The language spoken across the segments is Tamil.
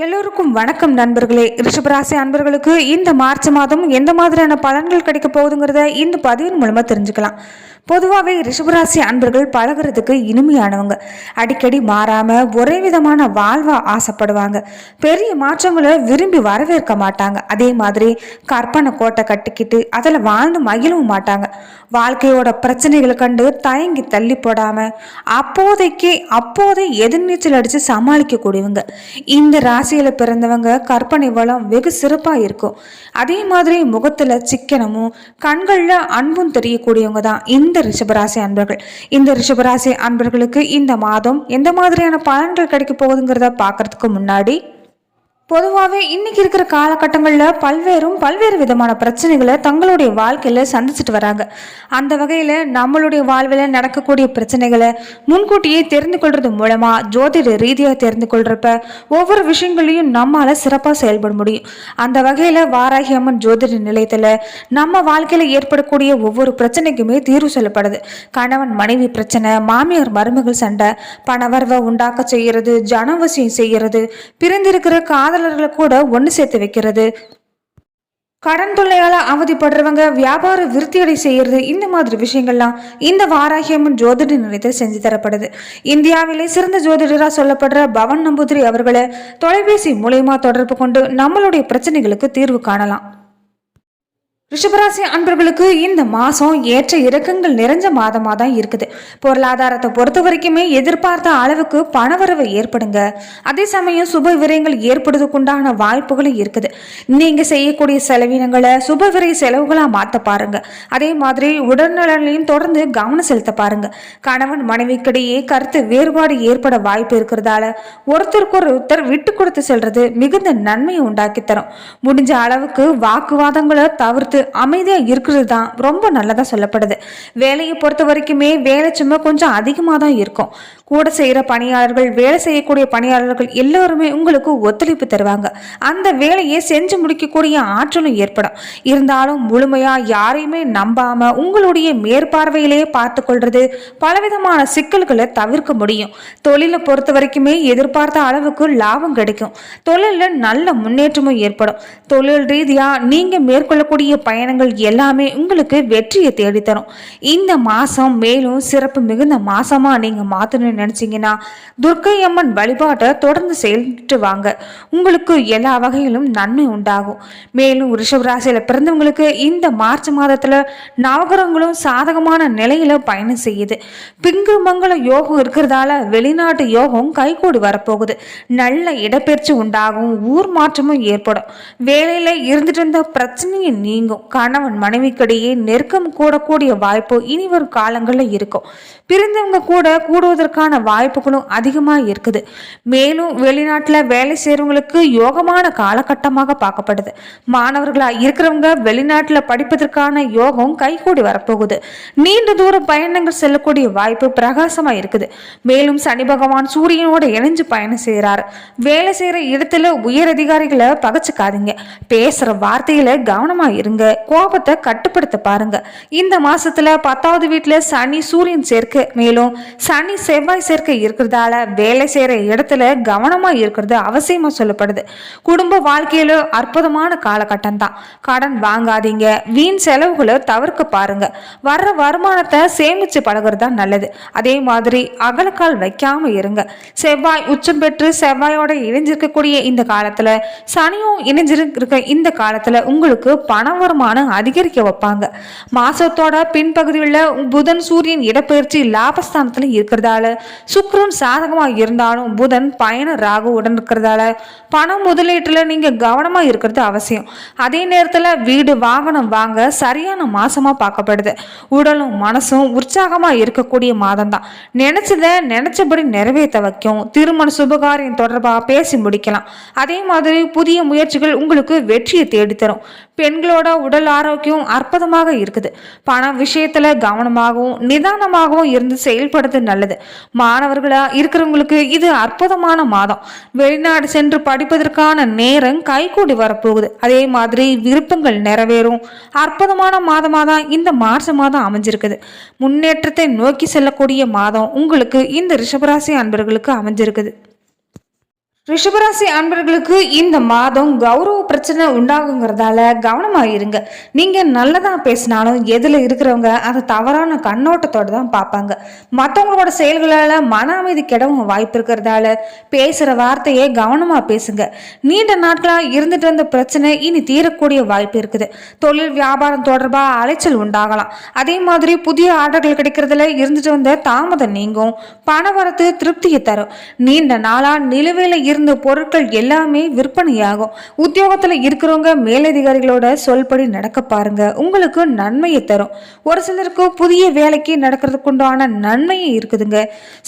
எல்லோருக்கும் வணக்கம் நண்பர்களே. ரிஷபராசி அன்பர்களுக்கு இந்த மார்ச் மாதம் எந்த மாதிரியான பலன்கள் கிடைக்க போகுதுங்கிறத இந்த பதிவின் மூலமாக தெரிஞ்சுக்கலாம். பொதுவாகவே ரிஷபராசி அன்பர்கள் பழகுறதுக்கு இனிமையானவங்க. அடிக்கடி மாறாமல் ஒரே விதமான வாழ்வா ஆசைப்படுவாங்க. பெரிய மாற்றங்களை விரும்பி வரவேற்க மாட்டாங்க. அதே மாதிரி கற்பனை கோட்டை கட்டிக்கிட்டு அதில் வாழ்ந்து மகிழவும் மாட்டாங்க. வாழ்க்கையோட பிரச்சனைகளை கண்டு தயங்கி தள்ளி போடாமல் அப்போதைக்கு அப்போதை எதிர்நீச்சல் அடித்து சமாளிக்கக்கூடியவங்க. இந்த ராசியில் பிறந்தவங்க கற்பனை வளம் வெகு சிறப்பாக இருக்கும். அதே மாதிரி முகத்தில் சிக்கனமும் கண்களில் அன்பும் தெரியக்கூடியவங்க தான். இந்த ரிஷபராசி அன்பர்கள். இந்த ரிஷபராசி அன்பர்களுக்கு இந்த மாதம் எந்த மாதிரியான பலன்கள் கிடைக்க போகுதுங்கிறத பார்க்கறதுக்கு முன்னாடி பொதுவாகவே இன்னைக்கு இருக்கிற காலகட்டங்களில் பல்வேறும் பல்வேறு விதமான பிரச்சனைகளை தங்களுடைய வாழ்க்கையில் சந்திச்சுட்டு வராங்க. அந்த வகையில் நம்மளுடைய வாழ்வில் நடக்கக்கூடிய பிரச்சனைகளை முன்கூட்டியே தெரிந்து கொள்வது மூலமாக ஜோதிட ரீதியாக தெரிந்து கொள்கிறப்ப ஒவ்வொரு விஷயங்களையும் நம்மால் சிறப்பாக செயல்பட முடியும். அந்த வகையில் வாராகி அம்மன் ஜோதிட நிலையத்தில் நம்ம வாழ்க்கையில் ஏற்படக்கூடிய ஒவ்வொரு பிரச்சனைக்குமே தீர்வு சொல்லப்படுது. கணவன் மனைவி பிரச்சனை மாமியார் மருமகள் சண்டை பணவரவை உண்டாக்க செய்யறது ஜனவசியம் செய்கிறது பிறந்திருக்கிற காதல் காதலர்களை கூட ஒன்று சேர்த்து வைக்கிறது. கடன் தொல்லையால் அவதிப்படுறவங்க வியாபார விருத்தியடை செய்கிறது இந்த மாதிரி விஷயங்கள்லாம் இந்த வாராகியம்மன் ஜோதிட நிலையத்தில் செஞ்சு தரப்படுது. இந்தியாவிலே சிறந்த ஜோதிடராக சொல்லப்படுற பவன் நம்பூதிரி அவர்களை தொலைபேசி மூலயமா தொடர்பு கொண்டு நம்மளுடைய பிரச்சனைகளுக்கு தீர்வு காணலாம். ரிஷபராசி அன்பர்களுக்கு இந்த மாதம் ஏற்ற இறக்கங்கள் நிறைஞ்ச மாதமாக தான் இருக்குது. பொருளாதாரத்தை பொறுத்த வரைக்குமே எதிர்பார்த்த அளவுக்கு பணவரவு ஏற்படுங்க. அதே சமயம் சுப விரயங்கள் ஏற்படுறதுக்குண்டான வாய்ப்புகளும் இருக்குது. நீங்கள் செய்யக்கூடிய செலவினங்களை சுப விரை செலவுகளாக மாற்ற பாருங்க. அதே மாதிரி உடல்நலனையும் தொடர்ந்து கவனம் செலுத்த பாருங்க. கணவன் மனைவிக்கிடையே கருத்து வேறுபாடு ஏற்பட வாய்ப்பு இருக்கிறதால ஒருத்தருக்கு ஒருத்தர் விட்டு கொடுத்து செல்றது மிகுந்த நன்மையை உண்டாக்கி தரும். முடிஞ்ச அளவுக்கு வாக்குவாதங்களை தவிர்த்து பார்த்து அமைதியாக இருக்கிறது தான் ரொம்ப நல்லதாக சொல்லப்படுது. வேலையை பொறுத்த வரைக்குமே வேலை சும்மா கொஞ்சம் அதிகமாக தான் இருக்கும். கூட செய்கிற பணியாளர்கள் வேலை செய்யக்கூடிய பணியாளர்கள் எல்லோருமே உங்களுக்கு ஒத்துழைப்பு தருவாங்க. அந்த வேலையை செஞ்சு முடிக்கக்கூடிய ஆற்றலும் ஏற்படும். இருந்தாலும் முழுமையாக யாரையுமே நம்பாமல் உங்களுடைய மேற்பார்வையிலேயே பார்த்து கொள்வது பலவிதமான சிக்கல்களை தவிர்க்க முடியும். தொழிலை பொறுத்த வரைக்குமே எதிர்பார்த்த அளவுக்கு லாபம் கிடைக்கும். தொழிலில் நல்ல முன்னேற்றமும் ஏற்படும். தொழில் ரீதியாக நீங்கள் மேற்கொள்ளக்கூடிய பயணங்கள் எல்லாமே உங்களுக்கு வெற்றியை தேடித்தரும். இந்த மாதம் மேலும் சிறப்பு மிகுந்த மாதமாக நீங்கள் மாற்றணும்னு நினச்சிங்கன்னா துர்க்கை அம்மன் வழிபாட்டை தொடர்ந்து செயல்பட்டு வாங்க. உங்களுக்கு எல்லா வகையிலும் நன்மை உண்டாகும். மேலும் ரிஷபராசியில் பிறந்தவங்களுக்கு இந்த மார்ச் மாதத்தில் நவகிரகங்களும் சாதகமான நிலையில் பயணம் செய்யுது. பிங்கு மங்கள யோகம் இருக்கிறதால வெளிநாட்டு யோகம் கைகூடி வரப்போகுது. நல்ல இடப்பெயர்ச்சி உண்டாகும் ஊர் மாற்றமும் ஏற்படும். வேலையில் இருந்துட்டு இருந்த பிரச்சனையை நீங்கும். கணவன் மனைவிக்கிடையே நெருக்கம் கூடக்கூடிய வாய்ப்பு இனி வரும் காலங்களில் இருக்கும். பிரிந்தவங்க கூட கூடுவதற்கான வாய்ப்புகளும் அதிகமாக இருக்குது. மேலும் வெளிநாட்டில் வேலை செய்கிறவங்களுக்கு யோகமான காலகட்டமாக பார்க்கப்படுது. மாணவர்களாக இருக்கிறவங்க வெளிநாட்டில் படிப்பதற்கான யோகம் கைகூடி வரப்போகுது. நீண்ட தூர பயணங்கள் செல்லக்கூடிய வாய்ப்பு பிரகாசமாக இருக்குது. மேலும் சனி பகவான் சூரியனோட இணைஞ்சு பயணம் செய்கிறார் வேலை செய்கிற இடத்துல உயர் அதிகாரிகளை பகச்சுக்காதீங்க. பேசுகிற வார்த்தையில கவனமாக இருங்க. கோபத்தை கட்டுப்படுத்த பாருங்க. இந்த மாசத்துல பத்தாவது வீட்டுல சனி சூரியன் சேர்க்கை. மேலும் சனி செவ்வாய் சேர்க்கை இருக்கிறதால வேலை செய்யற இடத்துல கவனமா இருக்கிறது அவசியமா சொல்லப்படுது. குடும்ப வாழ்க்கையில அற்புதமான காலகட்டம் தான். கடன் வாங்காதீங்க. வீண் செலவுகளை தவிர்க்க பாருங்க. வர்ற வருமானத்தை சேமிச்சு பழகிறது தான் நல்லது. அதே மாதிரி அகலக்கால் வைக்காம இருங்க. செவ்வாய் உச்சம் பெற்று செவ்வாயோட இணைஞ்சிருக்கக்கூடிய இந்த காலத்துல சனியும் இணைஞ்சிருக்க இந்த காலத்துல உங்களுக்கு பண வரும் வருமானம் அதிகரிக்க வைப்பாங்க. மாசத்தோட பின்பகுதியில் புதன் சூரியன் இடப்பெயர்ச்சி லாபஸ்தானத்தில் இருக்கிறதால சுக்கரன் சாதகமாக இருந்தாலும் புதன் பயண ராகுவுடன் இருக்கிறதால பணம் முதலீட்டில் நீங்கள் கவனமாக இருக்கிறது அவசியம். அதே நேரத்தில் வீடு வாகனம் வாங்க சரியான மாசமாக பார்க்கப்படுது. உடலும் மனசும் உற்சாகமாக இருக்கக்கூடிய மாதம் தான் நினைச்சதை நினைச்சபடி நிறைவேற்ற வைக்கும். திருமண சுபகாரியம் தொடர்பாக பேசி முடிக்கலாம். அதே மாதிரி புதிய முயற்சிகள் உங்களுக்கு வெற்றியை தேடித்தரும். பெண்களோட உடல் ஆரோக்கியம் அற்புதமாக இருக்குது. பண விஷயத்துல கவனமாகவும் நிதானமாகவும் இருந்து செயல்படுறது நல்லது. மாணவர்களா இருக்கிறவங்களுக்கு இது அற்புதமான மாதம். வெளிநாடு சென்று படிப்பதற்கான நேரம் கைகூடி வரப்போகுது. அதே மாதிரி விருப்பங்கள் நிறைவேறும். அற்புதமான மாதமாக தான் இந்த மார்ச் மாதம் அமைஞ்சிருக்குது. முன்னேற்றத்தை நோக்கி செல்லக்கூடிய மாதம் உங்களுக்கு இந்த ரிஷபராசி அன்பர்களுக்கு அமைஞ்சிருக்குது. ரிஷபராசி அன்பர்களுக்கு இந்த மாதம் கௌரவ பிரச்சனை உண்டாகுங்கிறதால கவனமாக இருங்க. நீங்கள் நல்லதாக பேசினாலும் எதில் இருக்கிறவங்க அதை தவறான கண்ணோட்டத்தோடு தான் பார்ப்பாங்க. மற்றவங்களோட செயல்களால் மன அமைதி கெடவும் வாய்ப்பு இருக்கிறதால பேசுகிற வார்த்தையே கவனமாக பேசுங்க. நீண்ட நாட்களாக இருந்துட்டு வந்த பிரச்சனை இனி தீரக்கூடிய வாய்ப்பு இருக்குது. தொழில் வியாபாரம் தொடர்பாக அலைச்சல் உண்டாகலாம். அதே மாதிரி புதிய ஆர்டர்கள் கிடைக்கிறதுல இருந்துட்டு வந்த தாமதம் நீங்கும். பண வரத்து திருப்தியை தரும். நீண்ட நாளாக நிலுவையில் இருந்த பொருட்கள் எல்லாமே விற்பனையாகும். உத்தியோகத்தில் இருக்கிறவங்க மேலதிகாரிகளோட சொல்படி நடக்க பாருங்க. உங்களுக்கு நன்மையை தரும். ஒரு சிலருக்கு புதிய வேலைக்கு நடக்கிறதுக்குண்டான நன்மையும் இருக்குதுங்க.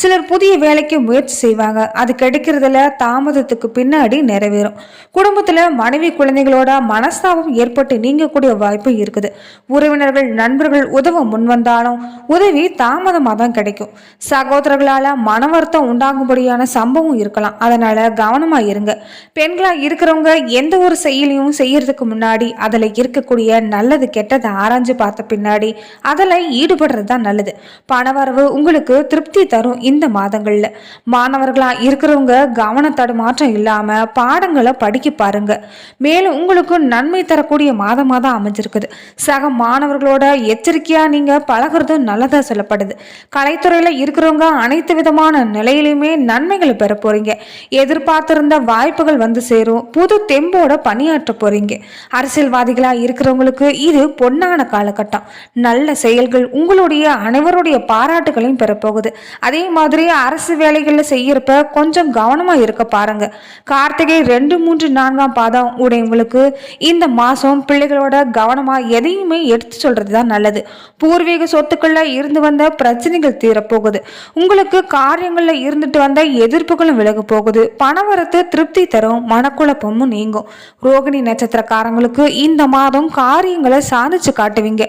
சிலர் புதிய வேலைக்கு முயற்சி செய்வாங்க. அது கிடைக்கிறதுல தாமதத்துக்கு பின்னாடி நிறைவேறும். குடும்பத்தில் மனைவி குழந்தைகளோட மனஸ்தாபம் ஏற்பட்டு நீங்கக்கூடிய வாய்ப்பு இருக்குது. உறவினர்கள் நண்பர்கள் உதவ முன்வந்தாலும் உதவி தாமதமாக தான் கிடைக்கும். சகோதரர்களால் மன வருத்தம் உண்டாகும்படியான சம்பவம் இருக்கலாம். அதனால கவனமா இருங்க. பெண்களாக இருக்கிறவங்க எந்த ஒரு செயலையும் செய்யறதுக்கு முன்னாடி அதில் இருக்கக்கூடிய நல்லது கெட்டதை ஆராய்ஞ்சு பார்த்த பின்னாடி அதில் ஈடுபடுறது தான் நல்லது. பணவரவு உங்களுக்கு திருப்தி தரும் இந்த மாதங்களில். மாணவர்களாக இருக்கிறவங்க கவன தடுமாற்றம் இல்லாமல் பாடங்களை படிக்க பாருங்க. மேலும் உங்களுக்கு நன்மை தரக்கூடிய மாதமாக தான் அமைஞ்சிருக்குது. சக மாணவர்களோட எச்சரிக்கையா நீங்கள் பழகுறதும் நல்லதாக சொல்லப்படுது. கலைத்துறையில் இருக்கிறவங்க அனைத்து விதமான நிலையிலுமே நன்மைகளை பெற போகிறீங்க எதிர் எதிர்பார்த்திருந்த வாய்ப்புகள் வந்து சேரும். புது தெம்போட பணியாற்ற போறீங்க. அரசியல்வாதிகளா இருக்கிறவங்களுக்கு இது பொன்னான காலகட்டம். நல்ல செயல்கள் உங்களுடைய அனைவருடைய பாராட்டுகளையும் பெறப்போகுது. அதே மாதிரி அரசு வேலைகளில் செய்யறப்ப கொஞ்சம் கவனமா இருக்க பாருங்க. கார்த்திகை ரெண்டு மூன்று நான்காம் பாதம் உடையவங்களுக்கு இந்த மாசம் பிள்ளைகளோட கவனமா எதையுமே எடுத்து சொல்றது தான் நல்லது. பூர்வீக சொத்துக்கள்ல இருந்து வந்த பிரச்சனைகள் தீரப்போகுது. உங்களுக்கு காரியங்கள்ல இருந்துட்டு வந்த எதிர்ப்புகளும் விலக போகுது. பணவரத்து திருப்தி தரும் மனக்குழப்பமும் நீங்கும். ரோகிணி நட்சத்திரக்காரங்களுக்கு இந்த மாதம் காரியங்களை சாதிச்சு காட்டுவீங்க.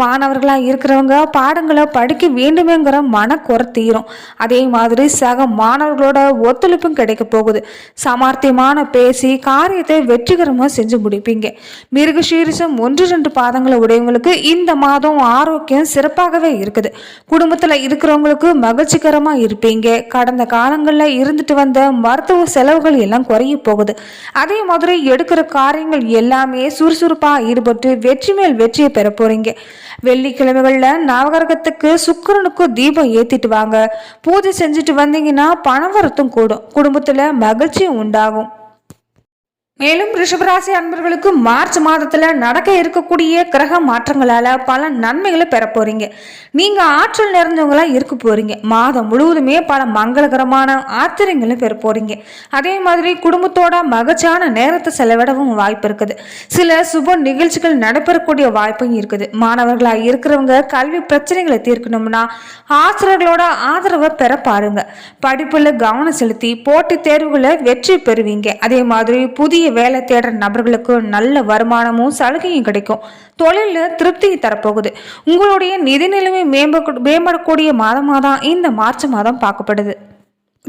மாணவர்களா இருக்கிறவங்க பாடங்களை படிக்க வேண்டுமேங்கிற மனக்குறை தீரும். அதே மாதிரி சக மாணவர்களோட ஒத்துழைப்பும் கிடைக்க போகுது. சமார்த்தியமான பேசி காரியத்தை வெற்றிகரமாக செஞ்சு முடிப்பீங்க. மிருகசீரிசம் ஒன்று ரெண்டு பாதங்களை உடையவங்களுக்கு இந்த மாதம் ஆரோக்கியம் சிறப்பாகவே இருக்குது. குடும்பத்தில் இருக்கிறவங்களுக்கு மகிழ்ச்சிகரமாக இருப்பீங்க. கடந்த காலங்களில் இருந்துட்டு வந்த மருத்துவ செலவுகள் எல்லாம் குறைய போகுது. அதே மாதிரி எடுக்கிற காரியங்கள் எல்லாமே சுறுசுறுப்பாக ஈடுபட்டு வெற்றி மேல் வெற்றியை பெற போறீங்க. வெள்ளிக்கிழமைகளில் நவகரகத்துக்கு சுக்கரனுக்கும் தீபம் ஏற்றிட்டு வாங்க. பூஜை செஞ்சுட்டு வந்தீங்கன்னா பணவரத்தும் கூடும். குடும்பத்தில் மகிழ்ச்சியும் உண்டாகும். மேலும் ரிஷபராசி அன்பர்களுக்கு மார்ச் மாதத்துல நடக்க இருக்கக்கூடிய கிரக மாற்றங்களால பல நன்மைகளை பெற போறீங்க. நீங்க ஆற்றல் நிறைஞ்சவங்களா இருக்க போறீங்க. மாதம் முழுவதுமே பல மங்களகரமான ஆச்சரியங்களும் பெற போறீங்க. அதே மாதிரி குடும்பத்தோட மகிழ்ச்சியான நேரத்தை செலவிடவும் வாய்ப்பு இருக்குது. சில சுப நிகழ்ச்சிகள் நடைபெறக்கூடிய வாய்ப்பும் இருக்குது. மாணவர்களா இருக்கிறவங்க கல்வி பிரச்சனைகளை தீர்க்கணும்னா ஆசிரியர்களோட ஆதரவை பெற பாருங்க. படிப்புல கவனம் செலுத்தி போட்டித் தேர்வுகளை வெற்றி பெறுவீங்க. அதே மாதிரி புதிய வேலை தேடுற நபர்களுக்கு நல்ல வருமானமும் சலுகையும் கிடைக்கும். தொழிலில் திருப்தியை தரப்போகுது. உங்களுடைய நிதி நிலைமை மேம்ப மேம்படக்கூடிய மாதமாக தான் இந்த மார்ச் மாதம் பார்க்கப்படுது.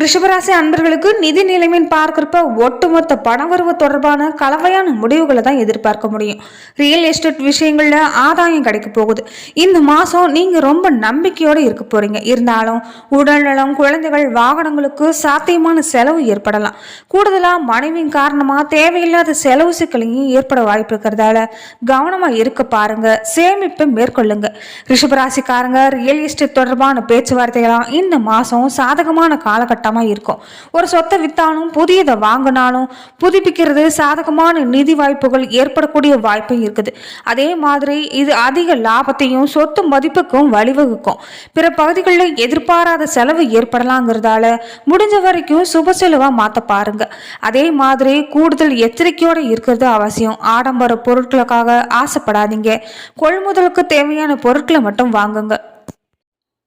ரிஷபராசி அன்பர்களுக்கு நிதி நிலைமைன்னு பார்க்குறப்ப ஒட்டுமொத்த பணவரவு தொடர்பான கலவையான முடிவுகளை தான் எதிர்பார்க்க முடியும். ரியல் எஸ்டேட் விஷயங்களில் ஆதாயம் கிடைக்க போகுது. இந்த மாதம் நீங்கள் ரொம்ப நம்பிக்கையோடு இருக்க போகிறீங்க இருந்தாலும் உடல்நலம் குழந்தைகள் வாகனங்களுக்கு சாத்தியமான செலவு ஏற்படலாம். கூடுதலாக மனைவியின் காரணமாக தேவையில்லாத செலவு சிக்கலையும் ஏற்பட வாய்ப்பு இருக்கிறதால கவனமாக இருக்க பாருங்கள் சேமிப்பை மேற்கொள்ளுங்க. ரிஷபராசிக்காரங்க ரியல் எஸ்டேட் தொடர்பான பேச்சுவார்த்தைகளாம் இந்த மாதம் சாதகமான காலகட்டம் கட்டமாக இருக்கும். ஒரு சொத்தை வித்தாலும் புதியதை வாங்கினாலும் புதுப்பிக்கிறது சாதகமான நிதி வாய்ப்புகள் ஏற்படக்கூடிய வாய்ப்பும் இருக்குது. அதே மாதிரி இது அதிக லாபத்தையும் சொத்து மதிப்புக்கும் வழிவகுக்கும். பிற பகுதிகளில் எதிர்பாராத செலவு ஏற்படலாங்கிறதால முடிஞ்ச வரைக்கும் சுப செலவாக மாற்ற பாருங்க. அதே மாதிரி கூடுதல் எச்சரிக்கையோடு இருக்கிறது அவசியம். ஆடம்பர பொருட்களுக்காக ஆசைப்படாதீங்க. கொள்முதலுக்கு தேவையான பொருட்களை மட்டும் வாங்குங்க.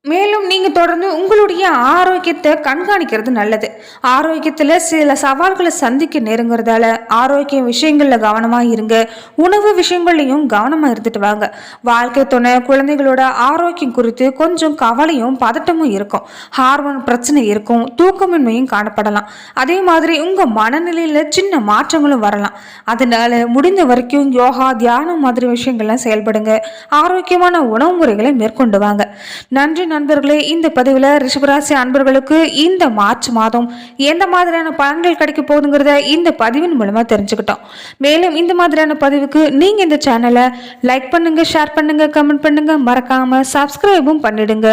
மேலும் நீங்கள் தொடர்ந்து உங்களுடைய ஆரோக்கியத்தை கண்காணிக்கிறது நல்லது. ஆரோக்கியத்தில் சில சவால்களை சந்திக்க நேருங்கிறதால ஆரோக்கிய விஷயங்களில் கவனமாக இருங்க. உணவு விஷயங்கள்லையும் கவனமாக இருந்துட்டு வாங்க. வாழ்க்கை துணை குழந்தைகளோட ஆரோக்கியம் குறித்து கொஞ்சம் கவலையும் பதட்டமும் இருக்கும். ஹார்மோன் பிரச்சனை இருக்கும். தூக்கமின்மையும் காணப்படலாம். அதே மாதிரி உங்கள் மனநிலையில் சின்ன மாற்றங்களும் வரலாம். அதனால முடிந்த வரைக்கும் யோகா தியானம் மாதிரி விஷயங்கள்லாம் செயல்படுங்க. ஆரோக்கியமான உணவு முறைகளை மேற்கொண்டு வாங்க. நன்றி நண்பர்களே இந்த பதிவில் ரிஷபராசி அன்பர்களுக்கு இந்த மார்ச் மாதம் எந்த மாதிரியான பலன்கள் கிடைக்க போகுதுங்கிறத இந்த பதிவின் மூலமாக தெரிஞ்சுக்கிட்டோம். மேலும் இந்த மாதிரியான பதிவுக்கு நீங்கள் இந்த சேனலை லைக் பண்ணுங்க ஷேர் பண்ணுங்க கமெண்ட் பண்ணுங்க மறக்காம சப்ஸ்கிரைபும் பண்ணிடுங்க.